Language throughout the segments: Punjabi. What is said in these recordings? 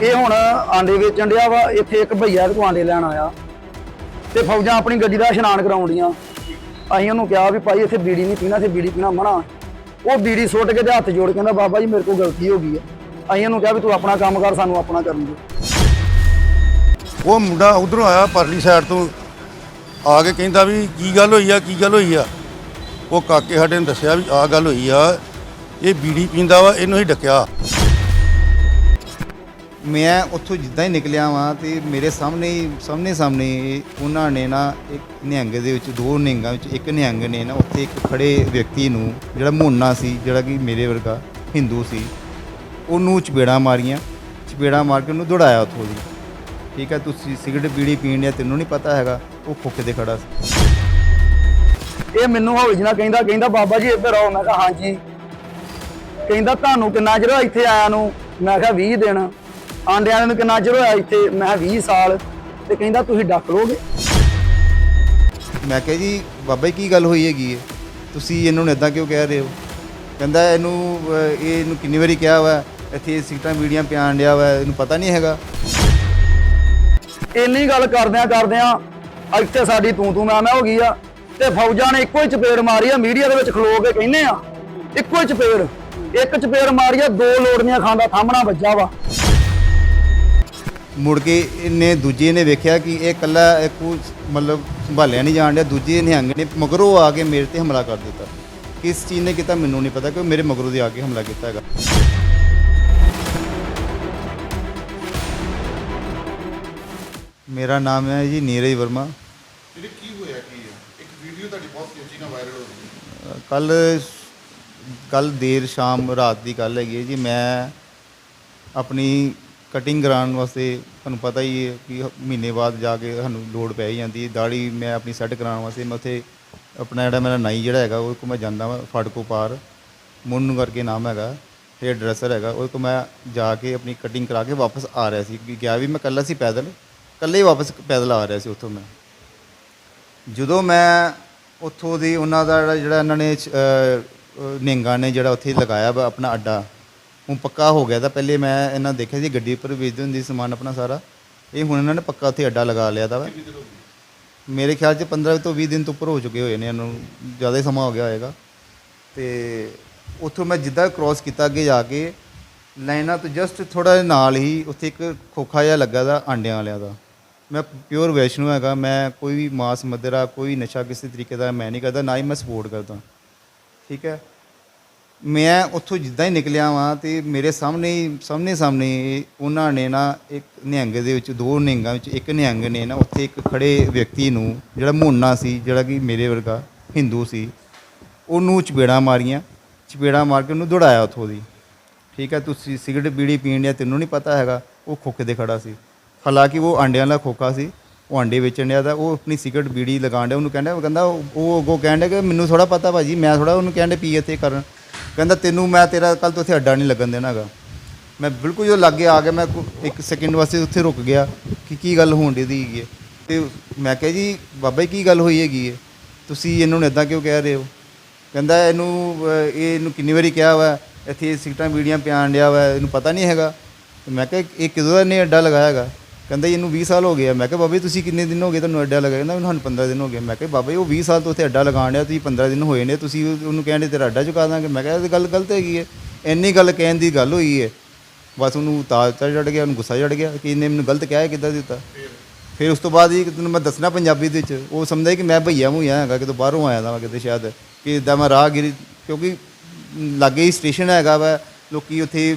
ਇਹ ਹੁਣ ਆਂਡੇ ਵੇਚਣ ਡਿਆ ਵਾ, ਇੱਥੇ ਇੱਕ ਭਈਆ ਇਹਦੇ ਕੋਲ ਆਂਡੇ ਲੈਣ ਆਇਆ। ਤੇ ਫੌਜਾਂ ਆਪਣੀ ਗੱਡੀ ਦਾ ਇਸ਼ਨਾਨ ਕਰਾਉਂਦੀਆਂ ਅਸੀਂ ਉਹਨੂੰ ਕਿਹਾ ਵੀ ਭਾਈ ਇੱਥੇ ਬੀੜੀ ਨਹੀਂ ਪੀਣਾ, ਇੱਥੇ ਬੀੜੀ ਪੀਣਾ ਮਨਾ। ਉਹ ਬੀੜੀ ਸੁੱਟ ਕੇ ਤੇ ਹੱਥ ਜੋੜ ਕੇ ਕਹਿੰਦਾ, ਬਾਬਾ ਜੀ, ਮੇਰੇ ਕੋਲ ਗਲਤੀ ਹੋ ਗਈ ਹੈ ਅਸੀਂ ਉਹਨੂੰ ਕਿਹਾ ਵੀ ਤੂੰ ਆਪਣਾ ਕੰਮ ਕਰ, ਸਾਨੂੰ ਆਪਣਾ ਕਰਨ ਦੇ। ਉਹ ਮੁੰਡਾ ਉਧਰੋਂ ਆਇਆ ਪਰਲੀ ਸਾਈਡ ਤੋਂ। ਆ ਕੇ ਕਹਿੰਦਾ ਵੀ ਕੀ ਗੱਲ ਹੋਈ ਆ, ਕੀ ਗੱਲ ਹੋਈ ਆ? ਉਹ ਕਾਕੇ ਸਾਡੇ ਨੇ ਦੱਸਿਆ ਵੀ ਆ ਗੱਲ ਹੋਈ ਆ। ਇਹ ਬੀੜੀ ਪੀਂਦਾ ਵਾ, ਇਹਨੂੰ ਹੀ ਡੱਕਿਆ। ਮੈਂ ਉੱਥੋਂ ਜਿੱਦਾਂ ਹੀ ਨਿਕਲਿਆ ਵਾਂ ਤੇ ਮੇਰੇ ਸਾਹਮਣੇ ਹੀ- ਸਾਹਮਣੇ ਸਾਹਮਣੇ ਉਹਨਾਂ ਨੇ ਨਾ ਇੱਕ ਨਿਹੰਗ ਦੇ ਵਿੱਚ, ਦੋ ਨਿਹੰਗਾਂ ਵਿੱਚ, ਇੱਕ ਨਿਹੰਗ ਨੇ ਨਾ ਉੱਥੇ ਇੱਕ ਖੜੇ ਵਿਅਕਤੀ ਨੂੰ ਜਿਹੜਾ ਮੋਨਾ ਸੀ, ਜਿਹੜਾ ਕਿ ਮੇਰੇ ਵਰਗਾ ਹਿੰਦੂ ਸੀ, ਉਹਨੂੰ ਚਪੇੜਾਂ ਮਾਰੀਆਂ, ਚਪੇੜਾਂ ਮਾਰ ਕੇ ਉਹਨੂੰ ਦੌੜਾਇਆ ਉੱਥੋਂ ਦੀ। ਠੀਕ ਹੈ, ਤੁਸੀਂ ਸਿਗਰਟ ਬੀੜੀ ਪੀਣ ਡਿਆ, ਤੈਨੂੰ ਨਹੀਂ ਪਤਾ ਹੈਗਾ, ਉਹ ਖੁੱਕ ਤੇ ਖੜਾ ਸੀ। ਇਹ ਮੈਨੂੰ ਹੌਲੀ ਨਾ ਕਹਿੰਦਾ ਕਹਿੰਦਾ ਬਾਬਾ ਜੀ ਇੱਧਰ ਆਓ, ਮੈਂ ਕਿਹਾ, ਹਾਂਜੀ। ਕਹਿੰਦਾ ਤੁਹਾਨੂੰ ਕਿੰਨਾ ਚਿਰ ਇੱਥੇ ਆਇਆ ਨੂੰ? ਮੈਂ ਕਿਹਾ 20 ਦਿਨ। ਆਂਡਿਆਂ ਨੂੰ ਕਿੰਨਾ ਚਿਰ ਹੋਇਆ ਇੱਥੇ? ਮੈਂ ਕਿਹਾ 20 ਸਾਲ। ਤੇ ਕਹਿੰਦਾ ਤੁਸੀਂ ਡੱਕ ਲੋਗੇ? ਮੈਂ ਕਿਹਾ ਜੀ ਬਾਬਾ ਜੀ ਕੀ ਗੱਲ ਹੋਈ ਹੈਗੀ ਹੈ? ਤੁਸੀਂ ਇਹਨੂੰ ਇਦਾਂ ਕਿਉਂ ਕਹਿ ਰਹੇ ਹੋ? ਕਹਿੰਦਾ ਇਹਨੂੰ ਅਹ, ਇਹ ਇਹਨੂੰ ਕਿੰਨੀ ਵਾਰੀ ਕਿਹਾ ਵਾ ਇੱਥੇ ਸਿਗਰਟਾਂ ਬੀੜੀਆਂ ਪਿਆਣ ਡਿਆ ਵਾ ਇਹਨੂੰ ਪਤਾ ਨਹੀਂ ਹੈਗਾ। ਇੰਨੀ ਗੱਲ ਕਰਦਿਆਂ ਕਰਦਿਆਂ ਇੱਥੇ ਸਾਡੀ ਤੂੰ ਤੂੰ ਮੈਂ ਮੈਂ ਹੋ ਗਈ ਆ ਤੇ ਫੌਜਾਂ ਨੇ ਇੱਕੋ ਹੀ ਚਪੇੜ ਮਾਰੀ ਆ ਮੀਡੀਆ ਦੇ ਵਿੱਚ ਖਲੋ ਕੇ ਕਹਿੰਦੇ ਆ। ਇੱਕੋ ਹੀ ਚਪੇੜ। ਇੱਕ ਚਪੇੜ ਮਾਰੀ ਆ ਦੋ ਲੋੜੀਆਂ ਖਾਂਦਾ ਥਾਮਣਾ ਵੱਜਾ ਵਾ। ਮੁੜ ਕੇ ਇਹਨੇ ਦੂਜੇ ਨੇ ਵੇਖਿਆ ਕਿ ਇਹ ਕੱਲਾ ਇੱਕ ਮਤਲਬ ਸੰਭਾਲਿਆ ਨਹੀਂ ਜਾਣ ਡਿਆ। ਦੂਜੇ ਨਿਹੰਗ ਨੇ ਮਗਰੋਂ ਆ ਕੇ ਮੇਰੇ ਤੇ ਹਮਲਾ ਕਰ ਦਿੱਤਾ। ਕਿਸ ਚੀਜ਼ ਨੇ ਕੀਤਾ ਮੈਨੂੰ ਨਹੀਂ ਪਤਾ ਕਿ ਮੇਰੇ ਮਗਰੋਂ ਦੀ ਆ ਕੇ ਹਮਲਾ ਕੀਤਾ ਹੈਗਾ। ਮੇਰਾ ਨਾਮ ਹੈ ਜੀ ਨੀਰਜ ਵਰਮਾ। ਜਿਹੜੇ ਕੀ ਹੋਇਆ ਕੀ ਹੈ? ਇੱਕ ਵੀਡੀਓ ਤੁਹਾਡੀ ਬਹੁਤ ਤੇਜ਼ੀ ਨਾਲ ਵਾਇਰਲ ਹੋ ਰਹੀ ਹੈ ਕੱਲ ਕੱਲ ਦੇਰ ਸ਼ਾਮ ਰਾਤ ਦੀ ਗੱਲ ਹੈਗੀ ਹੈ ਜੀ। ਮੈਂ ਆਪਣੀ ਕਟਿੰਗ ਕਰਾਉਣ ਵਾਸਤੇ ਤੁਹਾਨੂੰ ਪਤਾ ਹੀ ਹੈ ਕਿ ਮਹੀਨੇ ਬਾਅਦ ਜਾ ਕੇ ਸਾਨੂੰ ਲੋੜ ਪੈ ਹੀ ਜਾਂਦੀ ਹੈ। ਦਾੜੀ ਮੈਂ ਆਪਣੀ ਸੈੱਟ ਕਰਾਉਣ ਵਾਸਤੇ ਮੈਂ ਉੱਥੇ ਆਪਣਾ ਜਿਹੜਾ ਮੇਰਾ ਨਾਈ ਜਿਹੜਾ ਹੈਗਾ ਉਹ ਕੋ ਮੈਂ ਜਾਂਦਾ ਵਾਂ ਫਾਟਕੋ ਪਾਰ। ਮੁੰਨੂ ਕਰਕੇ ਨਾਮ ਹੈਗਾ ਹੇਅਰ ਡਰੈਸਰ ਹੈਗਾ ਉਹ ਕੋ ਮੈਂ ਜਾ ਕੇ ਆਪਣੀ ਕਟਿੰਗ ਕਰਾ ਕੇ ਵਾਪਸ ਆ ਰਿਹਾ ਸੀ। ਕਿ ਗਿਆ ਵੀ ਮੈਂ ਇਕੱਲਾ ਸੀ ਪੈਦਲ, ਇਕੱਲੇ ਹੀ ਵਾਪਸ ਪੈਦਲ ਆ ਰਿਹਾ ਸੀ ਉੱਥੋਂ ਮੈਂ। ਜਦੋਂ ਮੈਂ ਉੱਥੋਂ ਦੀ ਉਹਨਾਂ ਦਾ ਜਿਹੜਾ- ਇਹਨਾਂ ਨੇ ਨਿੰਗਾ ਨੇ ਜਿਹੜਾ ਉੱਥੇ ਲਗਾਇਆ ਵਾ ਆਪਣਾ ਅੱਡਾ ਉਹ ਪੱਕਾ ਹੋ ਗਿਆ ਤਾਂ ਪਹਿਲੇ ਮੈਂ ਇਹਨਾਂ ਦੇਖਿਆ ਸੀ ਗੱਡੀ ਉੱਪਰ ਵੇਚਦੇ ਹੁੰਦੀ ਸੀ ਸਮਾਨ ਆਪਣਾ ਸਾਰਾ। ਇਹ ਹੁਣ ਇਹਨਾਂ ਨੇ ਪੱਕਾ ਉੱਥੇ ਅੱਡਾ ਲਗਾ ਲਿਆ ਵਾ। ਮੇਰੇ ਖਿਆਲ 'ਚ 15 ਤੋਂ 20 ਦਿਨ ਤੋਂ ਉੱਪਰ ਹੋ ਚੁੱਕੇ ਹੋਏ ਨੇ ਇਹਨਾਂ ਨੂੰ ਜ਼ਿਆਦਾ ਹੀ ਸਮਾਂ ਹੋ ਗਿਆ ਹੋਏਗਾ। ਤੇ ਉੱਥੋਂ ਮੈਂ ਜਿੱਦਾਂ ਕ੍ਰਾਸ ਕੀਤਾ ਅੱਗੇ ਜਾ ਕੇ ਲਾਈਨਾਂ ਤੋਂ ਜਸਟ ਥੋੜਾ ਨਾਲ ਹੀ ਉੱਥੇ ਇੱਕ ਖੋਖਾ ਜਿਹਾ ਲੱਗਾ ਦਾ ਆਂਡਿਆਂ ਵਾਲਿਆਂ ਦਾ। ਮੈਂ ਪਿਓਰ ਵੈਸ਼ਨੂ ਹੈਗਾ ਮੈਂ ਕੋਈ ਵੀ ਮਾਸ ਮਦਰਾ ਕੋਈ ਨਸ਼ਾ ਕਿਸੇ ਤਰੀਕੇ ਦਾ ਮੈਂ ਨਹੀਂ ਕਰਦਾ ਨਾ ਹੀ ਮੈਂ ਸਪੋਰਟ ਕਰਦਾ। ਠੀਕ ਹੈ? ਮੈਂ ਉੱਥੋਂ ਜਿੱਦਾਂ ਹੀ ਨਿਕਲਿਆ ਵਾਂ ਤੇ ਮੇਰੇ ਸਾਹਮਣੇ ਹੀ, ਸਾਹਮਣੇ ਸਾਹਮਣੇ ਉਹਨਾਂ ਨੇ ਨਾ ਇੱਕ ਨਿਹੰਗ ਦੇ ਵਿੱਚ, ਦੋ ਨਿਹੰਗਾਂ ਵਿੱਚ, ਇੱਕ ਨਿਹੰਗ ਨੇ ਨਾ ਉੱਥੇ ਇੱਕ ਖੜੇ ਵਿਅਕਤੀ ਨੂੰ ਜਿਹੜਾ ਮੋਨਾ ਸੀ, ਜਿਹੜਾ ਕਿ ਮੇਰੇ ਵਰਗਾ ਹਿੰਦੂ ਸੀ, ਉਹਨੂੰ ਚਪੇੜਾਂ ਮਾਰੀਆਂ, ਚਪੇੜਾਂ ਮਾਰ ਕੇ ਉਹਨੂੰ ਦੌੜਾਇਆ ਉੱਥੋਂ ਦੀ। ਠੀਕ ਹੈ, ਤੁਸੀਂ ਸਿਗਰਟ ਬੀੜੀ ਪੀਣ ਡਿਆ, ਤੈਨੂੰ ਨਹੀਂ ਪਤਾ ਹੈਗਾ, ਉਹ ਖੋਕੇ ਤੇ ਖੜਾ ਸੀ। ਹਾਲਾਂਕਿ ਉਹ ਆਂਡਿਆਂ ਦਾ ਖੋਖਾ ਸੀ, ਉਹ ਆਂਡੇ ਵੇਚਣ ਡਿਆ ਤਾਂ, ਉਹ ਆਪਣੀ ਸਿਗਰਟ ਬੀੜੀ ਲਗਾਉਣ ਡਿਆ, ਉਹਨੂੰ ਕਹਿੰਦਾ, ਉਹ ਕਹਿੰਦਾ, ਉਹ ਅੱਗੋਂ ਕਹਿਣ ਡਿਆ ਕਿ ਮੈਨੂੰ ਥੋੜਾ ਪਤਾ ਭਾਜੀ, ਮੈਂ ਥੋੜਾ ਉਹਨੂੰ ਕਹਿਣ ਡਿਆ, ਪੀ ਇੱਥੇ ਕਰਨ। ਕਹਿੰਦਾ ਤੈਨੂੰ ਮੈਂ ਤੇਰਾ ਕੱਲ ਤੋਂ ਇੱਥੇ ਅੱਡਾ ਨਹੀਂ ਲੱਗਣ ਦੇਣਾ ਹੈਗਾ। ਮੈਂ ਬਿਲਕੁਲ ਜਦੋਂ ਲਾਗੇ ਆ ਗਿਆ ਮੈਂ ਕੋ- ਇੱਕ ਸੈਕਿੰਡ ਵਾਸਤੇ ਉੱਥੇ ਰੁਕ ਗਿਆ ਕਿ ਕੀ ਗੱਲ ਹੋਣ ਦੀ ਹੈਗੀ ਹੈ। ਤੇ ਮੈਂ ਕਿਹਾ ਜੀ ਬਾਬਾ ਜੀ ਕੀ ਗੱਲ ਹੋਈ ਹੈਗੀ ਹੈ? ਤੁਸੀਂ ਇਹਨੂੰ ਇਦਾਂ ਕਿਉਂ ਕਹਿ ਰਹੇ ਹੋ? ਕਹਿੰਦਾ ਇਹਨੂੰ ਅਹ, ਇਹ ਇਹਨੂੰ ਕਿੰਨੀ ਵਾਰੀ ਕਿਹਾ ਵਾ ਇੱਥੇ ਇਹ ਸਿਗਰਟਾਂ ਬੀੜੀਆਂ ਪਿਆਣ ਡਿਆ ਵਾ ਇਹਨੂੰ ਪਤਾ ਨਹੀਂ ਹੈਗਾ। ਤੇ ਮੈਂ ਕਿਹਾ ਇਹ ਕਿਦੋਂ ਦਾ ਨੇ ਅੱਡਾ ਲਗਾਇਆ ਹੈਗਾ? ਕਹਿੰਦਾ ਇਹਨੂੰ 20 ਸਾਲ ਹੋ ਗਏ ਆ। ਮੈਂ ਕਿਹਾ ਬਾਬਾ ਜੀ ਤੁਸੀਂ ਕਿੰਨੇ ਦਿਨ ਹੋ ਗਏ ਤੁਹਾਨੂੰ ਅੱਡਾ ਲਗਾਇਆ? ਕਹਿੰਦਾ ਮੈਨੂੰ ਹੁਣ 15 ਦਿਨ ਹੋ ਗਏ। ਮੈਂ ਕਿਹਾ ਬਾਬਾ ਜੀ ਉਹ 20 ਸਾਲ ਤੋਂ ਉੱਥੇ ਅੱਡਾ ਲਗਾਉਣ ਡਿਆ ਤੁਸੀਂ 15 ਦਿਨ ਹੋਏ ਨੇ ਤੁਸੀਂ ਉਹ- ਉਹਨੂੰ ਕਹਿੰਦੇ ਤੇਰਾ ਅੱਡਾ ਚੁਕਾ ਦਾਂਗੇ। ਮੈਂ ਕਿਹਾ ਇਹ ਗੱਲ ਗਲਤ ਹੈਗੀ ਹੈ। ਇੰਨੀ ਗੱਲ ਕਹਿਣ ਦੀ ਗੱਲ ਹੋਈ ਹੈ। ਬਸ ਉਹਨੂੰ ਤਾਜ ਚੜ ਗਿਆ ਉਹਨੂੰ ਗੁੱਸਾ ਚੜ ਗਿਆ ਕਿ ਇਹਨੇ ਮੈਨੂੰ ਗਲਤ ਕਿਹਾ ਹੈ ਕਿੱਦਾਂ ਦਿੱਤਾ? ਫਿਰ? ਉਸ ਤੋਂ ਬਾਅਦ ਹੀ ਤੈਨੂੰ ਮੈਂ ਦੱਸਣਾ ਪੰਜਾਬੀ ਦੇ ਵਿੱਚ। ਉਹ ਸਮਝਦਾ ਕਿ ਮੈਂ ਭਈਆ ਮੂੰਹ ਹੈਗਾ ਕਿਤੇ ਬਾਹਰੋਂ ਆਇਆ ਦਾ ਵਾ ਕਿਤੇ ਸ਼ਾਇਦ ਕਿ ਇਦਾਂ ਮੈਂ ਰਾਹਗੀਰੀ ਕਿਉਂਕਿ ਲਾਗੇ ਹੀ ਸਟੇਸ਼ਨ ਹੈਗਾ ਵਾ ਲੋਕੀ ਉੱਥੇ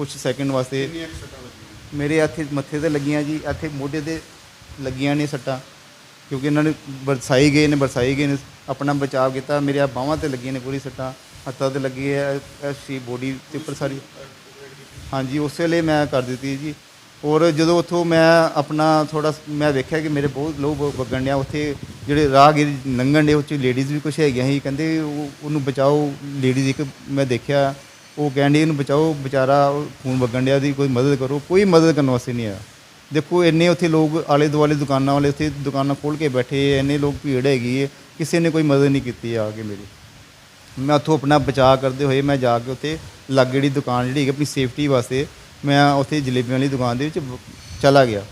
ਕੁਝ ਸੈਕਿੰਡ ਵਾਸਤੇ। ਮੇਰੇ ਇੱਥੇ ਮੱਥੇ ਤੇ ਲੱਗੀਆਂ ਜੀ ਇੱਥੇ ਮੋਢੇ ਤੇ ਲੱਗੀਆਂ ਨੇ ਸੱਟਾਂ ਕਿਉਂਕਿ ਇਹਨਾਂ ਨੇ ਵਰਸਾਈ ਗਏ ਨੇ ਵਰਸਾਈ ਗਏ ਨੇ ਆਪਣਾ ਬਚਾਅ ਕੀਤਾ ਮੇਰੇ ਬਾਹਾਂ ਤੇ ਲੱਗੀਆਂ ਨੇ ਪੂਰੀ ਸੱਟਾਂ ਹੱਥਾਂ ਤੇ ਲੱਗੀ ਹੈ ਇਹ ਸੀ ਬੋਡੀ ਤੇ ਉੱਪਰ ਸਾਰੀ। ਹਾਂਜੀ ਉਸੇ ਲਈ ਮੈਂ ਕਰ ਦਿੱਤੀ ਜੀ। ਔਰ ਜਦੋਂ ਉੱਥੋਂ ਮੈਂ ਆਪਣਾ ਥੋੜਾ ਮੈਂ ਵੇਖਿਆ ਕਿ ਮੇਰੇ ਬਹੁਤ ਲੋਕ ਵਗਣ ਡਿਆ ਉੱਥੇ ਜਿਹੜੇ ਰਾਹਗੀਰ ਲੰਘਣ ਦੇ ਉੱਚ ਲੇਡੀਜ਼ ਵੀ ਕੁਝ ਹੈਗੀਆਂ ਸੀ ਕਹਿੰਦੇ ਉਹ- ਉਹਨੂੰ ਬਚਾਓ ਲੇਡੀਜ਼ ਇੱਕ ਮੈਂ ਦੇਖਿਆ। ਉਹ ਕਹਿੰਦੇ ਇਹਨੂੰ ਬਚਾਓ, ਵਿਚਾਰਾ ਖੂਨ ਵਗਣ ਡਿਆ ਦੀ ਕੋਈ ਮਦਦ ਕਰੋ, ਕੋਈ ਮਦਦ ਕਰਨ ਵਾਸਤੇ ਨਹੀਂ ਆਇਆ। ਦੇਖੋ, ਇੰਨੇ ਉੱਥੇ ਲੋਕ ਆਲੇ ਦੁਆਲੇ ਦੁਕਾਨਾਂ ਵਾਲੇ ਉੱਥੇ ਦੁਕਾਨਾਂ ਖੋਲ ਕੇ ਬੈਠੇ ਇੰਨੇ ਲੋਕ ਭੀੜ ਹੈਗੀ ਹੈ ਕਿਸੇ ਨੇ ਕੋਈ ਮਦਦ ਨਹੀਂ ਕੀਤੀ ਆ ਕੇ ਮੇਰੀ। ਮੈਂ ਉੱਥੋਂ ਆਪਣਾ ਬਚਾਅ ਕਰਦੇ ਹੋਏ ਮੈਂ ਜਾ ਕੇ ਉੱਥੇ ਲਾਗੇ ਜਿਹੜੀ ਦੁਕਾਨ ਜਿਹੜੀ ਹੈਗੀ ਆਪਣੀ ਸੇਫਟੀ ਵਾਸਤੇ ਮੈਂ ਉੱਥੇ ਜਲੇਬੀਆਂ ਵਾਲੀ ਦੁਕਾਨ ਦੇ ਵਿੱਚ ਚਲਾ ਗਿਆ।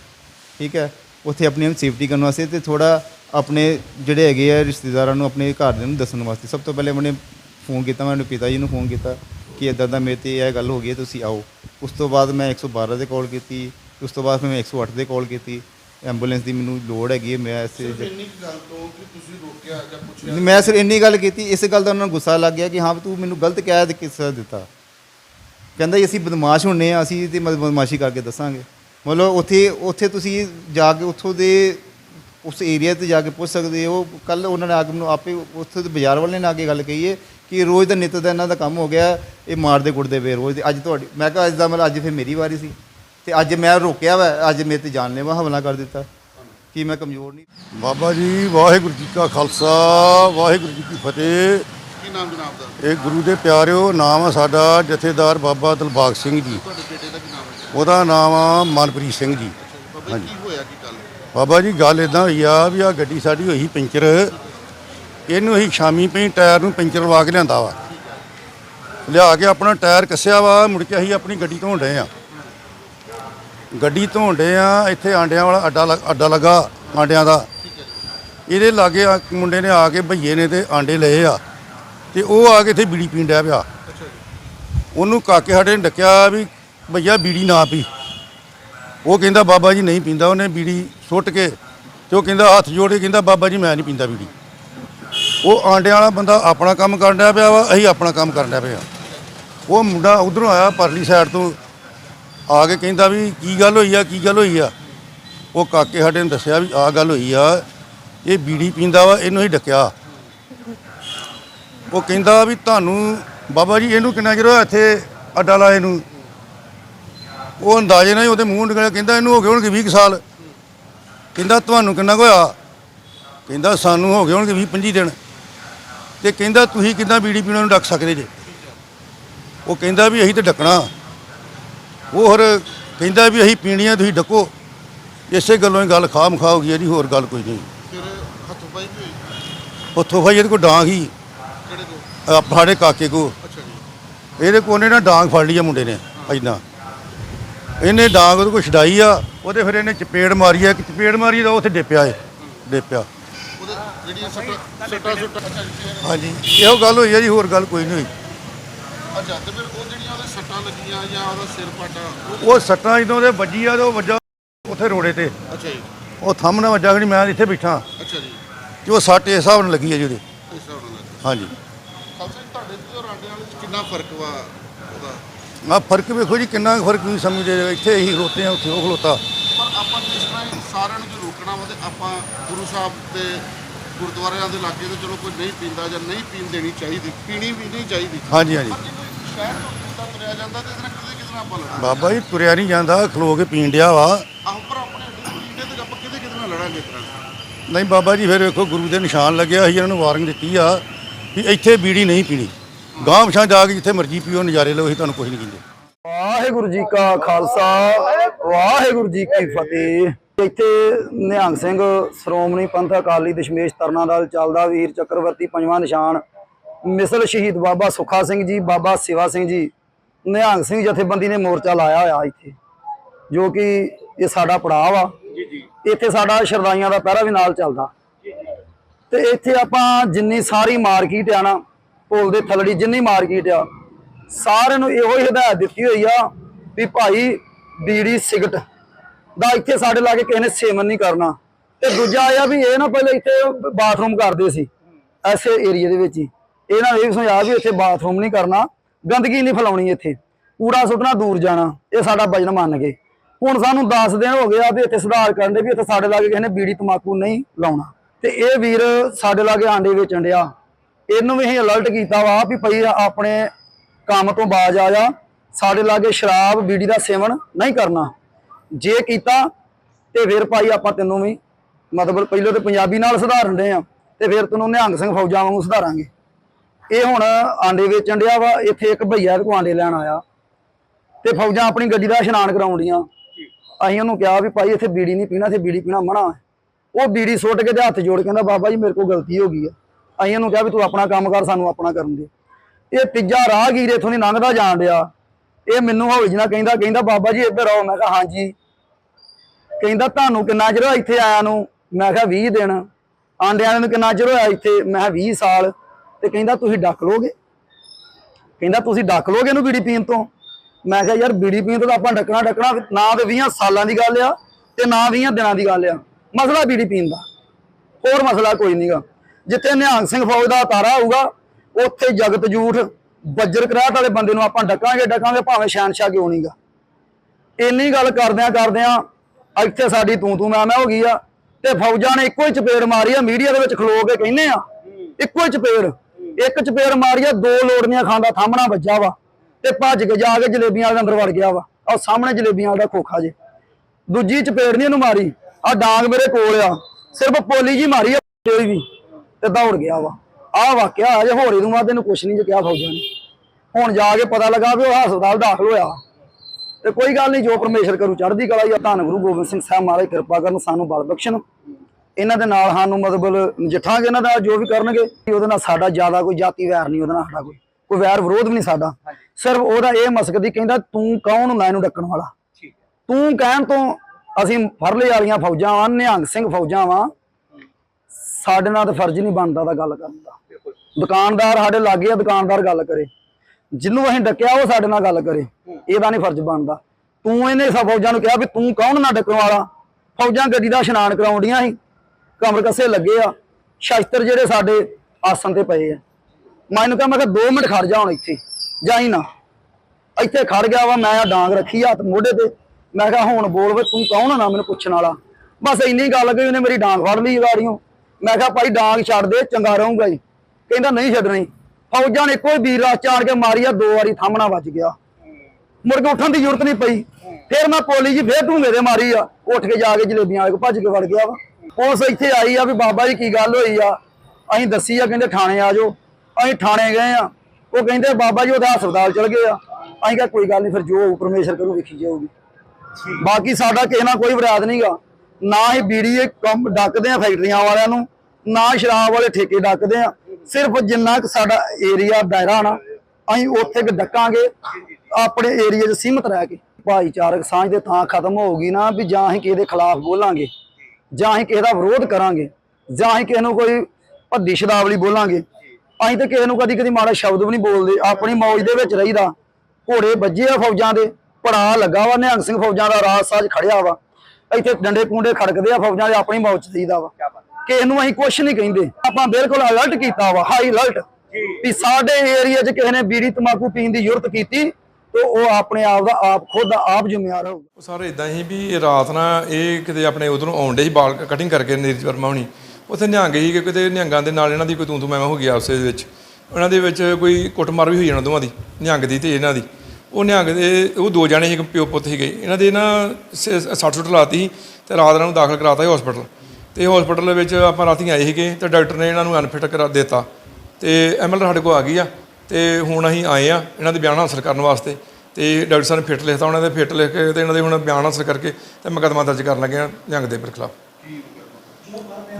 ਠੀਕ ਹੈ? ਉੱਥੇ ਆਪਣੀ ਸੇਫਟੀ ਕਰਨ ਵਾਸਤੇ ਤੇ ਥੋੜਾ ਆਪਣੇ ਜਿਹੜੇ ਹੈਗੇ ਆ ਰਿਸ਼ਤੇਦਾਰਾਂ ਨੂੰ, ਆਪਣੇ ਘਰਦਿਆਂ ਨੂੰ ਦੱਸਣ ਵਾਸਤੇ। ਸਭ ਤੋਂ ਪਹਿਲੇ ਮੈंने ਫੋਨ ਕੀਤਾ, ਮੈਂ ਆਪਣੇ ਪਿਤਾ ਜੀ ਨੂੰ ਫੋਨ ਕੀਤਾ। ਕਿ ਇਦਾਂ ਦਾ ਮੇਰੇ ਤੇ ਇਹ ਗੱਲ ਹੋ ਗਈ ਹੈ ਤੁਸੀਂ ਆਓ। ਉਸ ਤੋਂ ਬਾਅਦ ਮੈਂ 112 ਤੇ ਕਾਲ ਕੀਤੀ ਉਸ ਤੋਂ ਬਾਅਦ ਫਿਰ ਮੈਂ 108 ਤੇ ਕਾਲ ਕੀਤੀ। ਐਂਬੂਲੈਂਸ ਦੀ ਮੈਨੂੰ ਲੋੜ ਹੈਗੀ ਹੈ ਮੈਂ ਇਸ ਇੰਨੀ ਕੁ ਗੱਲ ਤੋਂ ਕਿ ਤੁਸੀਂ ਰੋਕਿਆ ਜਾਂ ਪੁੱਛਿਆ ਮੈਂ ਸਿਰ ਇੰਨੀ ਗੱਲ ਕੀਤੀ ਇਸ ਗੱਲ ਦਾ ਉਹਨਾਂ ਨੂੰ ਗੁੱਸਾ ਲੱਗ ਗਿਆ ਕਿ ਹਾਂ ਵੀ ਤੂੰ ਮੈਨੂੰ ਗਲਤ ਕਹਿ ਦੇ ਕਿਸ ਦਿੱਤਾ। ਕਹਿੰਦਾ ਜੀ ਅਸੀਂ ਬਦਮਾਸ਼ ਹੁੰਨੇ ਆ ਅਸੀਂ ਤੇ ਮਤਲਬ ਬਦਮਾਸ਼ੀ ਕਰਕੇ ਦੱਸਾਂਗੇ। ਮਤਲਬ ਉੱਥੇ ਉੱਥੇ ਤੁਸੀਂ ਜਾ ਕੇ ਉੱਥੋਂ ਦੇ ਉਸ ਏਰੀਆ ਤੇ ਜਾ ਕੇ ਪੁੱਛ ਸਕਦੇ ਹੋ ਕੱਲ ਉਹਨਾਂ ਨੇ ਆ ਕੇ ਮੈਨੂੰ ਆਪੇ ਉੱਥੇ ਦੇ ਬਾਜ਼ਾਰ ਵਾਲੇ ਨੇ ਆ ਕੇ ਗੱਲ ਕਹੀ ਹੈ ਕਿ ਰੋਜ਼ ਦਾ ਨਿੱਤ ਦਾ ਇਹਨਾਂ ਦਾ ਕੰਮ ਹੋ ਗਿਆ ਇਹ ਮਾਰਦੇ ਕੁੱਟਦੇ ਪਏ ਰੋਜ਼ ਦੇ। ਅੱਜ ਤੁਹਾਡੀ ਮੈਂ ਕਿਹਾ ਅੱਜ ਦਾ ਮਤਲਬ ਅੱਜ ਫਿਰ ਮੇਰੀ ਵਾਰੀ ਸੀ। ਤੇ ਅੱਜ ਮੈਂ ਰੋਕਿਆ ਵਾ ਅੱਜ ਮੇਰੇ ਤੇ ਜਾਨਲੇਵਾ ਹਮਲਾ ਕਰ ਦਿੱਤਾ। ਕਿ ਮੈਂ ਕਮਜ਼ੋਰ ਨਹੀਂ। ਬਾਬਾ ਜੀ ਵਾਹਿਗੁਰੂ ਜੀ ਕਾ ਖਾਲਸਾ ਵਾਹਿਗੁਰੂ ਜੀ ਕੀ ਫਤਿਹ। ਕੀ ਨਾਮ ਜਨਾਬ ਦਾ? ਇਹ ਗੁਰੂ ਦੇ ਪਿਆਰਿਓ ਨਾਮ ਆ ਸਾਡਾ ਜਥੇਦਾਰ ਬਾਬਾ ਦਿਲਬਾਗ ਸਿੰਘ ਜੀ। ਤੁਹਾਡੇ ਬੇਟੇ ਦਾ ਕੀ ਨਾਮ ਹੈ? ਉਹਦਾ ਨਾਮ ਆ ਮਨਪ੍ਰੀਤ ਸਿੰਘ ਜੀ। ਬਾਬਾ ਜੀ, ਕੀ ਹੋਇਆ ਕੀ ਗੱਲ ਬਾਬਾ ਜੀ, ਗੱਲ ਇਦਾਂ ਹੋਈ ਆ ਵੀ ਆ ਗੱਡੀ ਸਾਡੀ ਹੋਈ ਪੈਂਚਰ। ਇਹਨੂੰ ਅਸੀਂ ਸ਼ਾਮੀ ਪਈ ਟਾਇਰ ਨੂੰ ਪੈਂਚਰ ਲਵਾ ਕੇ ਲਿਆਂਦਾ ਵਾ। ਲਿਆ ਕੇ ਆਪਣਾ ਟਾਇਰ ਕੱਸਿਆ ਵਾ, ਮੁੜ ਕੇ ਅਸੀਂ ਆਪਣੀ ਗੱਡੀ ਧੋਣ ਡਏ ਆ। ਗੱਡੀ ਧੋਣ ਡਏ ਆ, ਇੱਥੇ ਆਂਡਿਆਂ ਵਾਲਾ ਅੱਡਾ ਲੱਗ- ਅੱਡਾ ਲੱਗਾ ਆਂਡਿਆਂ ਦਾ। ਇਹਦੇ ਲਾਗੇ ਆ ਮੁੰਡੇ ਨੇ ਆ ਕੇ ਭਈਏ ਨੇ ਤੇ ਆਂਡੇ ਲਏ ਆ। ਤੇ ਉਹ ਆ ਕੇ ਇੱਥੇ ਬੀੜੀ ਪੀਣ ਡਿਆ ਪਿਆ। ਉਹਨੂੰ ਕਾਕੇ ਸਾਡੇ ਨੇ ਡੱਕਿਆ ਵੀ ਭਈਆ ਬੀੜੀ ਨਾ ਪੀ। ਉਹ ਕਹਿੰਦਾ, ਬਾਬਾ ਜੀ ਨਹੀਂ ਪੀਂਦਾ। ਉਹਨੇ ਬੀੜੀ ਸੁੱਟ ਕੇ ਤੇ ਉਹ ਕਹਿੰਦਾ, ਹੱਥ ਜੋੜ ਕੇ ਕਹਿੰਦਾ, ਬਾਬਾ ਜੀ, ਮੈਂ ਨਹੀਂ ਪੀਂਦਾ ਬੀੜੀ। ਉਹ ਆਂਡਿਆਂ ਵਾਲਾ ਬੰਦਾ ਆਪਣਾ ਕੰਮ ਕਰਨ ਡਿਆ ਪਿਆ ਵਾ, ਅਸੀਂ ਆਪਣਾ ਕੰਮ ਕਰਨ ਡਿਆ ਪਿਆ। ਉਹ ਮੁੰਡਾ ਉਧਰੋਂ ਆਇਆ, ਪਰਲੀ ਸਾਈਡ ਤੋਂ ਆ ਕੇ ਕਹਿੰਦਾ ਵੀ, ਕੀ ਗੱਲ ਹੋਈ ਆ, ਕੀ ਗੱਲ ਹੋਈ ਆ? ਉਹ ਕਾਕੇ ਸਾਡੇ ਨੇ ਦੱਸਿਆ ਵੀ, ਆਹ ਗੱਲ ਹੋਈ ਆ, ਇਹ ਬੀੜੀ ਪੀਂਦਾ ਵਾ, ਇਹਨੂੰ ਹੀ ਡੱਕਿਆ। ਉਹ ਕਹਿੰਦਾ ਵੀ, ਤੁਹਾਨੂੰ, ਬਾਬਾ ਜੀ, ਇਹਨੂੰ ਕਿੰਨਾ ਚਿਰ ਹੋਇਆ ਇੱਥੇ ਅੱਡਾ ਲਾਏ ਨੂੰ? ਉਹ ਅੰਦਾਜ਼ੇ ਨਾਲ ਹੀ ਉਹਦੇ ਮੂੰਹ ਨਿਕਲਿਆ ਕਹਿੰਦਾ ਇਹਨੂੰ ਹੋ ਗਏ ਹੋਣਗੇ 20 ਕੁ ਸਾਲ। ਕਹਿੰਦਾ ਤੁਹਾਨੂੰ ਕਿੰਨਾ ਹੋਇਆ? ਕਹਿੰਦਾ ਸਾਨੂੰ ਹੋ ਗਏ ਹੋਣਗੇ 20 25 ਦਿਨ। ਤੇ ਕਹਿੰਦਾ ਤੁਸੀਂ ਕਿੱਦਾਂ ਬੀੜੀ ਪੀਣ ਨੂੰ ਡੱਕ ਸਕਦੇ ਜੇ? ਉਹ ਕਹਿੰਦਾ ਵੀ ਅਸੀਂ ਤੇ ਡੱਕਣਾ। ਉਹ ਹੋਰ ਕਹਿੰਦਾ ਵੀ ਅਸੀਂ ਪੀਣੀ ਆ ਤੁਸੀਂ ਡੱਕੋ। ਇਸੇ ਗੱਲੋਂ ਹੀ ਗੱਲ ਖਾਮ ਖਾ ਹੋ ਗਈ ਹੈ ਜੀ ਹੋਰ ਗੱਲ ਕੋਈ ਨਹੀਂ। ਫਿਰ ਹੱਥੋਂ ਪਾਈ ਵੀ ਉੱਥੋਂ ਭਾਈ ਇਹਦੇ ਕੋਲ ਡਾਂਗ ਹੀ। ਕਿਹੜੇ ਕੋ ਸਾਡੇ ਕਾਕੇ ਕੋ ਅੱਛਾ ਜੀ। ਇਹਦੇ ਕੋਲ ਨੇ ਡਾਂਗ ਫੜ ਲਈ ਆ ਮੁੰਡੇ ਨੇ ਐਦਾਂ ਇਹਨੇ ਡਾਂਗ ਉਹਦੇ ਕੋਲ ਛਡਾਈ ਆ ਉਹਦੇ ਫਿਰ ਇਹਨੇ ਚਪੇੜ ਮਾਰੀ ਆ ਇੱਕ ਚਪੇੜ ਮਾਰੀ ਤਾਂ ਉਹ ਉੱਥੇ ਡਿੱਪਿਆ ਏ ਡਿੱਪਿਆ। ਜਿਹੜੀਆਂ ਸੱਟਾਂ ਹਾਂਜੀ ਇਹੋ ਗੱਲ ਹੋਈ ਆ ਜੀ ਹੋਰ ਗੱਲ ਕੋਈ ਨਹੀਂ ਹੋਈ। ਅੱਛਾ ਤੇ ਫਿਰ ਉਹ ਜਿਹੜੀਆਂ ਉਹਦੇ ਸੱਟਾਂ ਲੱਗੀਆਂ ਜਾਂ ਉਹਦਾ ਸਿਰ ਪਾਟਾ ਉਹ ਉਹ ਸੱਟਾਂ ਜਦੋਂ ਉਹਦੇ ਵੱਜੀ ਆ ਤੇ ਉਹ ਵੱਜਾ ਉੱਥੇ ਰੋੜੇ ਤੇ। ਅੱਛਾ ਜੀ। ਉਹ ਥੰਮ ਨਾਲ ਵੱਜਾ ਕਿ ਮੈਂ ਇੱਥੇ ਬੈਠਾ। ਅੱਛਾ ਜੀ। ਤੇ ਉਹ ਸੱਟ ਇਸ ਹਿਸਾਬ ਨਾਲ ਲੱਗੀ ਆ ਜੀ ਉਹਦੇ। ਇਸ ਹਿਸਾਬ ਨਾਲ ਲੱਗਾ। ਹਾਂਜੀ। ਖਾਲਸਾ ਜੀ ਤੁਹਾਡੇ ਤੇ ਰਾਡੇ ਵਾਲੇ ਚ ਕਿੰਨਾ ਫ਼ਰਕ ਵਾ ਉਹਦਾ? ਆ ਫ਼ਰਕ ਵੇਖੋ ਜੀ ਕਿੰਨਾ ਫ਼ਰਕ ਤੁਸੀਂ ਸਮਝਦੇ ਇੱਥੇ ਅਸੀਂ ਖਲੋਤੇ ਆ ਉੱਥੇ ਉਹ ਖਲੋਤਾ। ਪਰ ਆਪਾਂ ਜਿਸ ਤਰ੍ਹਾਂ ਸਾਰਿਆਂ ਨੂੰ ਜੇ ਰੋਕਣਾ ਵਾ ਤੇ ਆਪਾਂ ਗੁਰੂ ਸਾਹਿਬ ਦੇ ਗੁਰਦੁਆਰਿਆਂ ਦੇ ਲਾਗੇ ਤੇ ਚਲੋ ਕੋਈ ਨਹੀਂ ਪੀਂਦਾ ਜਾਂ ਨਹੀਂ ਪੀਣ ਦੇਣੀ ਚਾਹੀਦੀ ਪੀਣੀ ਵੀ ਨਹੀਂ ਚਾਹੀਦੀ। ਹਾਂਜੀ ਹਾਂਜੀ। ਪਰ ਜੇ ਕੋਈ ਸ਼ਹਿਰ ਤੋਂ ਪੀਂਦਾ ਤੁਰਿਆ ਜਾਂਦਾ ਤੇ ਇਹਦੇ ਕਿਤੇ ਕਿਤੇ ਆਪਾਂ ਲੜਾਂਗੇ। ਬਾਬਾ ਜੀ ਤੁਰਿਆ ਨਹੀਂ ਜਾਂਦਾ ਖਲੋ ਕੇ ਪੀਣ ਡਿਆ ਵਾ। ਆਹ ਪਰ ਆਪਣੇ ਪੀਂਦੇ ਤੇ ਆਪਾਂ ਕਿਤੇ ਕਿਤੇ ਨਾਲ ਲੜਾਂਗੇ ਇਸ ਤਰ੍ਹਾਂ ਨਹੀਂ ਬਾਬਾ ਜੀ ਫਿਰ ਵੇਖੋ ਗੁਰੂ ਦੇ ਨਿਸ਼ਾਨ ਲੱਗਿਆ ਅਸੀਂ ਇਹਨਾਂ ਨੂੰ ਵਾਰਨਿੰਗ ਦਿੱਤੀ ਆ ਵੀ ਇੱਥੇ ਬੀੜੀ ਨਹੀਂ ਪੀਣੀ। ਗਾਂਹ ਪਛਾਂ ਜਾ ਕੇ ਜਿੱਥੇ ਮਰਜ਼ੀ ਪੀਓ ਨਜ਼ਾਰੇ ਲਓ ਅਸੀਂ ਤੁਹਾਨੂੰ ਕੁਝ ਨਹੀਂ ਕਹਿੰਦੇ ਵਾਹਿਗੁਰੂ ਜੀ ਕਾ ਖਾਲਸਾ ਵਾਹਿਗੁਰੂ ਜੀ ਕੀ ਫਤਿਹ। ਇੱਥੇ ਨਿਹੰਗ ਸਿੰਘ ਸ਼੍ਰੋਮਣੀ ਪੰਥ ਅਕਾਲੀ ਦਸ਼ਮੇਸ਼ ਤਰਨਾ ਦਲ ਚੱਲਦਾ ਵੀਰ ਚੱਕਰਵਰਤੀ ਪੰਜਵਾਂ ਨਿਸ਼ਾਨ। ਮਿਸਲ ਸ਼ਹੀਦ ਬਾਬਾ ਸੁੱਖਾ ਸਿੰਘ ਜੀ ਬਾਬਾ ਸਿਵਾ ਸਿੰਘ ਜੀ। ਨਿਹੰਗ ਸਿੰਘ ਜਥੇਬੰਦੀ ਨੇ ਮੋਰਚਾ ਲਾਇਆ ਹੋਇਆ ਇੱਥੇ ਜੋ ਕਿ ਇਹ ਸਾਡਾ ਪੜਾਅ ਵਾ ਜੀ ਜੀ। ਇੱਥੇ ਸਾਡਾ ਸ਼ਰਦਾਈਆਂ ਦਾ ਪਹਿਰਾ ਵੀ ਨਾਲ ਚੱਲਦਾ। ਤੇ ਇੱਥੇ ਆਪਾਂ ਜਿੰਨੀ ਸਾਰੀ ਮਾਰਕੀਟ ਆ ਨਾ ਪੁਲ ਦੇ ਥਲੜੀ ਜਿੰਨੀ ਮਾਰਕੀਟ ਆ, ਸਾਰਿਆਂ ਨੂੰ ਇਹੋ ਹੀ ਹਦਾਇਤ ਦਿੱਤੀ ਹੋਈ ਆ ਵੀ ਭਾਈ ਬੀੜੀ ਸਿਗਰਟ ਦਾ ਇੱਥੇ ਸਾਡੇ ਲਾਗੇ ਕਿਸੇ ਨੇ ਸੇਵਨ ਨਹੀਂ ਕਰਨਾ। ਤੇ ਦੂਜਾ ਇਹ ਆ ਵੀ ਇਹ ਨਾ ਪਹਿਲੇ ਇੱਥੇ ਬਾਥਰੂਮ ਕਰਦੇ ਸੀ, ਐਸੇ ਏਰੀਆ ਦੇ ਵਿੱਚ ਹੀ। ਇਹਨਾਂ ਨੇ ਇਹ ਸਮਝਾਇਆ ਵੀ ਇੱਥੇ ਬਾਥਰੂਮ ਨਹੀਂ ਕਰਨਾ, ਗੰਦਗੀ ਨਹੀਂ ਫੈਲਾਉਣੀ ਇੱਥੇ। ਕੂੜਾ ਸੁੱਟਣਾ, ਦੂਰ ਜਾਣਾ, ਇਹ ਸਾਡਾ ਵਜਨ ਮੰਨ ਗਏ। ਹੁਣ ਸਾਨੂੰ 10 ਦਿਨ ਹੋ ਗਏ ਆ ਵੀ ਇੱਥੇ ਸੁਧਾਰ ਕਰਨ ਦੇ ਵੀ ਇੱਥੇ ਸਾਡੇ ਲਾਗੇ ਕਿਸੇ ਨੇ ਬੀੜੀ ਤਮਾਕੂ ਨਹੀਂ ਲਾਉਣਾ। ਤੇ ਇਹ ਵੀਰ ਸਾਡੇ ਲਾਗੇ ਆਂਡੇ ਵੇਚਣ ਡਿਆ। ਇਹਨੂੰ ਵੀ ਅਸੀਂ ਅਲਰਟ ਕੀਤਾ ਵਾ ਵੀ ਭਈ ਆਪਣੇ ਕੰਮ ਤੋਂ ਬਾਜ ਆ ਜਾ, ਸਾਡੇ ਲਾਗੇ ਸ਼ਰਾਬ, ਬੀੜੀ ਦਾ ਸੇਵਨ ਨਹੀਂ ਕਰਨਾ। ਜੇ ਕੀਤਾ ਤੇ ਫਿਰ ਭਾਈ ਆਪਾਂ ਤੈਨੂੰ ਵੀ ਮਤਲਬ ਪਹਿਲਾਂ ਤੇ ਪੰਜਾਬੀ ਨਾਲ ਸੁਧਾਰਨ ਦੇ ਆ ਤੇ ਫਿਰ ਤੈਨੂੰ ਨਿਹੰਗ ਸਿੰਘ ਫੌਜਾਂ ਵਾਂਗੂ ਸੁਧਾਰਾਂਗੇ। ਇਹ ਹੁਣ ਆਂਡੇ ਵੇਚਣ ਡਿਆ ਵਾ, ਇੱਥੇ ਇੱਕ ਭਈਆ ਇਹਦੇ ਕੋਲ ਆਂਡੇ ਲੈਣ ਆਇਆ। ਤੇ ਫੌਜਾਂ ਆਪਣੀ ਗੱਡੀ ਦਾ ਇਸ਼ਨਾਨ ਕਰਾਉਂਦੀਆਂ ਅਸੀਂ ਉਹਨੂੰ ਕਿਹਾ ਵੀ ਭਾਈ ਇੱਥੇ ਬੀੜੀ ਨਹੀਂ ਪੀਣਾ, ਇੱਥੇ ਬੀੜੀ ਪੀਣਾ ਮਨਾ। ਉਹ ਬੀੜੀ ਸੁੱਟ ਕੇ ਤੇ ਹੱਥ ਜੋੜ ਕੇ ਕਹਿੰਦਾ, ਬਾਬਾ ਜੀ ਮੇਰੇ ਕੋਲ ਗਲਤੀ ਹੋ ਗਈ ਆ। ਅਸੀਂ ਉਹਨੂੰ ਕਿਹਾ ਵੀ ਤੂੰ ਆਪਣਾ ਕੰਮ ਕਰ, ਸਾਨੂੰ ਆਪਣਾ ਕਰਨ ਦੇ। ਇਹ ਤੀਜਾ ਰਾਹਗੀਰ ਇੱਥੋਂ ਦੀ ਲੰਘਦਾ ਜਾਣ ਡਿਆ। ਇਹ ਮੈਨੂੰ ਹੌਲੀ ਜਿਹੀ ਕਹਿੰਦਾ ਕਹਿੰਦਾ, ਬਾਬਾ ਜੀ, ਇੱਧਰ ਆਓ। ਮੈਂ ਕਿਹਾ, ਹਾਂਜੀ। ਕਹਿੰਦਾ, ਤੁਹਾਨੂੰ ਕਿੰਨਾ ਚਿਰ ਹੋਇਆ ਇੱਥੇ ਆਇਆ ਨੂੰ? ਮੈਂ ਕਿਹਾ 20 ਦਿਨ। ਆਂਡਿਆਂ ਨੂੰ ਕਿੰਨਾ ਚਿਰ ਹੋਇਆ ਇੱਥੇ? ਮੈਂ ਕਿਹਾ 20 ਸਾਲ। ਤੇ ਕਹਿੰਦਾ, ਤੁਸੀਂ ਡੱਕ ਲੋਗੇ? ਕਹਿੰਦਾ, ਤੁਸੀਂ ਡੱਕ ਲੋਗੇ ਇਹਨੂੰ ਬੀੜੀ ਪੀਣ ਤੋਂ? ਮੈਂ ਕਿਹਾ, ਯਾਰ, ਬੀੜੀ ਪੀਣ ਤੋਂ ਤਾਂ ਆਪਾਂ ਡੱਕਣਾ ਡੱਕਣਾ ਨਾ ਤੇ 20 ਸਾਲਾਂ ਦੀ ਗੱਲ ਆ ਤੇ ਨਾ 20 ਦਿਨਾਂ ਦੀ ਗੱਲ ਆ। ਮਸਲਾ ਬੀੜੀ ਪੀਣ ਦਾ। ਹੋਰ ਮਸਲਾ ਕੋਈ ਨਹੀਂਗਾ ਜਿੱਥੇ ਨਿਹੰਗ ਸਿੰਘ ਫੌਜ ਦਾ ਤਾਰਾ ਹੋਊਗਾ, ਉੱਥੇ ਜਗਤ ਜੂਠ, ਬੱਜਰ ਕਰਾਟ ਵਾਲੇ ਬੰਦੇ ਨੂੰ ਆਪਾਂ ਡੱਕਾਂਗੇ ਡੱਕਾਂਗੇ ਭਾਵੇਂ ਸ਼ਹਿਨशाह ਕਿਉਂ ਨਹੀਂਗਾ ਇੰਨੀ ਗੱਲ ਕਰਦਿਆਂ ਕਰਦਿਆਂ ਇੱਥੇ ਸਾਡੀ ਤੂੰ ਤੂੰ ਮੈਂ ਮੈਂ ਹੋ ਗਈ ਆ, ਤੇ ਫੌਜਾਂ ਨੇ ਇੱਕੋ ਹੀ ਚਪੇੜ ਮਾਰੀ ਆ, ਮੀਡੀਆ ਦੇ ਵਿੱਚ ਖਲੋ ਕੇ ਕਹਿੰਦੇ ਆ, ਇੱਕੋ ਹੀ ਚਪੇੜ, ਇੱਕ ਚਪੇੜ ਮਾਰੀ ਆ, ਦੋ ਲੋੜਨੀਆਂ ਖਾਂਦਾ ਥਾਮਣਾ ਵੱਜਾ ਵਾ, ਤੇ ਭੱਜ ਕੇ ਜਾ ਕੇ ਜਲੇਬੀਆਂ ਵਾਲੇ ਅੰਦਰ ਵੜ ਗਿਆ ਵਾ ਆ ਸਾਹਮਣੇ ਜਲੇਬੀਆਂ ਵਾਲਾ ਖੋਖਾ ਜੇ। ਦੂਜੀ ਚਪੇੜ ਨਹੀਂ ਇਹਨੂੰ ਮਾਰੀ ਆ ਡਾਂਗ ਮੇਰੇ ਕੋਲ ਆ, ਸਿਰਫ ਪੋਲੀ ਜੀ ਮਾਰੀ ਆ, ਕੋਈ ਵੀ। ਤੇ ਦੌੜ ਗਿਆ ਵਾ। ਆ ਵਾਕਿਆ ਅਜੇ ਹੋਰੀ ਨੂੰ ਮਾਦੇ ਨੂੰ ਕੁਛ ਨਹੀਂ ਜੇ ਕਿਹਾ ਫੌਜਾਂ ਨੇ। ਹੁਣ ਜਾ ਕੇ ਪਤਾ ਲੱਗਾ ਵੀ ਉਹ ਹਸਪਤਾਲ ਦਾਖਲ ਹੋਇਆ ਤੇ ਕੋਈ ਗੱਲ ਨਹੀਂ ਜੋ ਪਰਮੇਸ਼ਰ ਕਰੂ ਚੜ੍ਹਦੀ ਕਲਾ ਹੀ ਆ। ਧੰਨ ਗੁਰੂ ਗੋਬਿੰਦ ਸਿੰਘ ਸਾਹਿਬ ਮਹਾਰਾਜ ਕਿਰਪਾ ਕਰਨ ਸਾਨੂੰ ਬਲ ਬਖਸ਼ਣ। ਇਹਨਾਂ ਦੇ ਨਾਲ ਸਾਨੂੰ ਮਤਲਬ ਨਜਿੱਠਾਂਗੇ ਇਹਨਾਂ ਦਾ ਜੋ ਵੀ ਕਰਨਗੇ। ਉਹਦੇ ਨਾਲ ਸਾਡਾ ਜ਼ਿਆਦਾ ਕੋਈ ਜਾਤੀ ਵੈਰ ਨਹੀਂ ਉਹਦੇ ਨਾਲ ਸਾਡਾ ਕੋਈ ਕੋਈ ਵੈਰ ਵਿਰੋਧ ਵੀ ਨਹੀਂ ਸਾਡਾ। ਸਿਰਫ ਉਹਦਾ ਇਹ ਮਸਕ ਦੀ ਕਹਿੰਦਾ ਤੂੰ ਕੌਣ ਹੁੰਦਾ ਇਹਨੂੰ ਡੱਕਣ ਵਾਲਾ? ਤੂੰ ਕਹਿਣ ਤੋਂ ਅਸੀਂ ਫਰਲੇ ਵਾਲੀਆਂ ਫੌਜਾਂ ਵਾਂ ਨਿਹੰਗ ਸਿੰਘ ਫੌਜਾਂ ਵਾਂ। ਸਾਡੇ ਨਾਲ ਤਾਂ ਫਰਜ਼ ਨਹੀਂ ਬਣਦਾ ਦਾ ਗੱਲ ਕਰਨ ਦਾ। ਦੁਕਾਨਦਾਰ ਸਾਡੇ ਲਾਗੇ ਆ ਦੁਕਾਨਦਾਰ ਗੱਲ ਕਰੇ। ਜਿਹਨੂੰ ਅਸੀਂ ਡੱਕਿਆ ਉਹ ਸਾਡੇ ਨਾਲ ਗੱਲ ਕਰੇ। ਇਹਦਾ ਨਹੀਂ ਫਰਜ਼ ਬਣਦਾ। ਤੂੰ ਇਹਨੇ ਫੌਜਾਂ ਨੂੰ ਕਿਹਾ ਵੀ ਤੂੰ ਕੌਣ ਨਾ ਡੱਕਣ ਵਾਲਾ? ਫੌਜਾਂ ਗੱਡੀ ਦਾ ਇਸ਼ਨਾਨ ਕਰਾਉਂਦੀਆਂ ਸੀ। ਕਮਰ ਕੱਸੇ ਲੱਗੇ ਆ। ਸ਼ਸਤਰ ਜਿਹੜੇ ਸਾਡੇ ਆਸਨ ਤੇ ਪਏ ਆ। ਮੈਂ ਇਹਨੂੰ ਕਿਹਾ ਮੈਂ ਕਿਹਾ 2 ਮਿੰਟ ਖੜ ਜਾ ਹੁਣ ਇੱਥੇ। ਜਾਈ ਨਾ। ਇੱਥੇ ਖੜ ਗਿਆ ਵਾ ਮੈਂ ਆ ਡਾਂਗ ਰੱਖੀ ਹੱਥ ਮੋਢੇ ਤੇ। ਮੈਂ ਕਿਹਾ ਹੁਣ ਬੋਲ ਵੇ ਤੂੰ ਕੌਣ ਆ ਨਾ ਮੈਨੂੰ ਪੁੱਛਣ ਵਾਲਾ? ਬਸ ਇੰਨੀ ਗੱਲ ਗਈ ਉਹਨੇ ਮੇਰੀ ਡਾਂਗ ਫੜ ਲਈ ਗਾੜੀਓ। ਮੈਂ ਕਿਹਾ ਭਾਈ ਡਾਂਗ ਛੱਡ ਦੇ ਚੰਗਾ ਰਹੂੰਗਾ ਜੀ। ਕਹਿੰਦਾ ਨਹੀਂ ਛੱਡਣੀ। ਫੌਜਾਂ ਨੇ ਕੋਈ ਵੀਰ ਰਾਸ ਚਾੜ ਕੇ ਮਾਰੀ ਆ ਦੋ ਵਾਰੀ ਥਾਮਣਾ ਵੱਜ ਗਿਆ। ਮੁੜ ਕੇ ਉੱਠਣ ਦੀ ਜ਼ਰੂਰਤ ਨਹੀਂ ਪਈ। ਫਿਰ ਮੈਂ ਪੋਲੀ ਜੀ ਫੇਰ ਢੂੰਗੇ ਦੇ ਮਾਰੀ ਆ। ਉੱਠ ਕੇ ਜਾ ਕੇ ਜਲੇਬੀਆਂ ਵਾਲੇ ਕੋ ਭੱਜ ਕੇ ਵੜ ਗਿਆ ਵਾ। ਪੁਲਿਸ ਇੱਥੇ ਆਈ ਆ ਵੀ ਬਾਬਾ ਜੀ ਕੀ ਗੱਲ ਹੋਈ ਆ। ਅਸੀਂ ਦੱਸੀ ਆ ਕਹਿੰਦੇ ਥਾਣੇ ਆ ਜਾਓ। ਅਸੀਂ ਥਾਣੇ ਗਏ ਆ। ਉਹ ਕਹਿੰਦੇ ਬਾਬਾ ਜੀ ਉਹਦੇ ਹਸਪਤਾਲ ਚਲ ਗਏ ਆ। ਅਸੀਂ ਕਿਹਾ ਕੋਈ ਗੱਲ ਨਹੀਂ ਫਿਰ ਜੋ ਪਰਮੇਸ਼ਰ ਕਰੂ ਵੇਖੀ ਜਾਊਗੀ। ਬਾਕੀ ਸਾਡਾ ਕਿਸੇ ਨਾਲ ਕੋਈ ਵਿਰਾਦ ਨਹੀਂਗਾ ਨਾ ਹੀ ਬੀੜੀ ਕੰਮ ਡੱਕਦੇ ਆ ਫੈਕਟਰੀਆਂ ਵਾਲਿਆਂ ਨੂੰ, ਨਾ ਸ਼ਰਾਬ ਵਾਲੇ ਠੇਕੇ ਡੱਕਦੇ ਆ। ਸਿਰਫ ਜਿੰਨਾ ਕੁ ਸਾਡਾ ਏਰੀਆ ਦਾਇਰਾ ਨਾ, ਅਸੀਂ ਉੱਥੇ ਕੁ ਡੱਕਾਂਗੇ, ਆਪਣੇ ਏਰੀਆ 'ਚ ਸੀਮਤ ਰਹਿ ਕੇ। ਭਾਈਚਾਰਕ ਸਾਂਝ ਦੇ ਥਾਂ ਖਤਮ ਹੋਊਗੀ ਨਾ ਵੀ ਜਾਂ ਅਸੀਂ ਕਿਸੇ ਦੇ ਖਿਲਾਫ ਬੋਲਾਂਗੇ, ਜਾਂ ਅਸੀਂ ਕਿਸੇ ਦਾ ਵਿਰੋਧ ਕਰਾਂਗੇ, ਜਾਂ ਅਸੀਂ ਕਿਸੇ ਨੂੰ ਕੋਈ ਭੱਦੀ ਸ਼ਬਦਾਵਲੀ ਬੋਲਾਂਗੇ। ਅਸੀਂ ਤਾਂ ਕਿਸੇ ਨੂੰ ਕਦੀ ਕਦੀ ਮਾੜਾ ਸ਼ਬਦ ਵੀ ਨਹੀਂ ਬੋਲਦੇ, ਆਪਣੀ ਮੌਜ ਦੇ ਵਿੱਚ ਰਹੀਦਾ। ਘੋੜੇ ਵੱਜੇ ਆ ਫੌਜਾਂ ਦੇ ਪੜਾ ਲੱਗਾ ਵਾ, ਨਿਹੰਗ ਸਿੰਘ ਫੌਜਾਂ ਦਾ ਰਾਜ ਸਾਜ ਖੜਿਆ ਵਾ। ਇੱਥੇ ਡੰਡੇ ਕੁੰਡੇ ਖੜਕਦੇ ਆ ਫੌਜਾਂ ਦੇ ਆਪਣੀ ਮੌਜ ਚ ਰਹੀਦਾ ਵਾ ਕਿਸੇ ਨੂੰ ਅਸੀਂ ਕੁਝ ਨਹੀਂ ਕਹਿੰਦੇ। ਆਪਾਂ ਬਿਲਕੁਲ ਅਲਰਟ ਕੀਤਾ ਵਾ ਹਾਈ ਅਲਰਟ ਵੀ ਸਾਡੇ ਏਰੀਆ 'ਚ ਕਿਸੇ ਨੇ ਬੀੜੀ ਤਮਾਕੂ ਪੀਣ ਦੀ ਜ਼ਰੂਰਤ ਕੀਤੀ ਤੇ ਉਹ ਆਪਣੇ ਆਪ ਦਾ ਆਪ ਖੁਦ ਆਪ ਜ਼ਿੰਮੇਵਾਰ ਹੋਊਗਾ। ਸਰ ਇਦਾਂ ਹੀ ਵੀ ਰਾਤ ਨਾ ਇਹ ਕਿਤੇ ਆਪਣੇ ਉਧਰੋਂ ਆਉਂਦੇ ਸੀ ਬਾਲ ਕਟਿੰਗ ਕਰਕੇ ਨੀਰਜ ਵਰਮਾ ਹੁਣੀ। ਉੱਥੇ ਨਿਹੰਗ ਸੀ ਕਿ ਕਿਤੇ ਨਿਹੰਗਾਂ ਦੇ ਨਾਲ ਇਹਨਾਂ ਦੀ ਕੋਈ ਤੂੰ ਤੂੰ ਮੈਂ ਹੋ ਗਿਆ ਆਪਸੇ ਦੇ ਵਿੱਚ। ਉਹਨਾਂ ਦੇ ਵਿੱਚ ਕੋਈ ਕੁੱਟਮਾਰ ਵੀ ਹੋਈ ਇਹਨਾਂ ਦੋਵਾਂ ਦੀ ਨਿਹੰਗ ਦੀ ਤੇ ਇਹਨਾਂ ਦੀ। ਉਹ ਨਿਹੰਗ ਦੇ, ਉਹ ਦੋ ਜਾਣੇ ਸੀ ਪਿਓ ਪੁੱਤ ਸੀਗੇ। ਇਹਨਾਂ ਦੇ ਨਾ 60 ਸੁੱਟ ਲਾਤੀ ਤੇ ਰਾਤ ਇਹਨਾਂ ਨੂੰ ਦਾਖਲ ਕਰਾਤਾ ਸੀ ਹਸਪੀਟਲ ਤੇ ਹਸਪੀਟਲ ਵਿੱਚ ਆਪਾਂ ਰਾਤੀ ਆਏ ਸੀਗੇ ਤੇ ਡਾਕਟਰ ਨੇ ਇਹਨਾਂ ਨੂੰ ਅਨਫਿਟ ਕਰਾ ਦਿੱਤਾ। ਤੇ ਐਮਐਲ ਸਾਡੇ ਕੋਲ ਆ ਗਈ ਆ ਤੇ ਹੁਣ ਅਸੀਂ ਆਏ ਆ ਇਹਨਾਂ ਦੇ ਬਿਆਨ ਹਾਸਲ ਕਰਨ ਵਾਸਤੇ। ਤੇ ਡਾਕਟਰ ਸਾਹਿਬ ਨੇ ਫਿੱਟ ਲਿਖਤਾ ਉਹਨਾਂ ਦੇ, ਫਿੱਟ ਲਿਖ ਕੇ ਤੇ ਇਹਨਾਂ ਦੇ ਹੁਣ ਬਿਆਨ ਹਾਸਲ ਕਰਕੇ ਤੇ ਮੁਕੱਦਮਾ ਦਰਜ ਕਰਨ ਲੱਗੇ ਆ ਨਿਹੰਗ ਦੇ ਖਿਲਾਫ।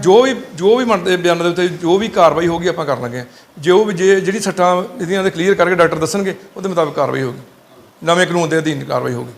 ਜੋ ਵੀ ਜੋ ਵੀ ਮੰਨਦੇ ਬਿਆਨਾਂ ਦੇ ਉੱਤੇ, ਜੋ ਵੀ ਕਾਰਵਾਈ ਹੋਗੀ ਆਪਾਂ ਕਰਨ ਲੱਗੇ ਹਾਂ ਉਹ ਵੀ ਜੇ ਜਿਹੜੀ ਸੱਟਾਂ ਇਹਦੀਆਂ ਦੇ ਕਲੀਅਰ ਕਰਕੇ ਡਾਕਟਰ ਦੱਸਣਗੇ, ਉਹਦੇ ਮੁਤਾਬਕ ਕਾਰਵਾਈ ਹੋਗੀ ਨਵੇਂ ਕਾਨੂੰਨ ਦੇ ਅਧੀਨ ਕਾਰਵਾਈ ਹੋਗੀ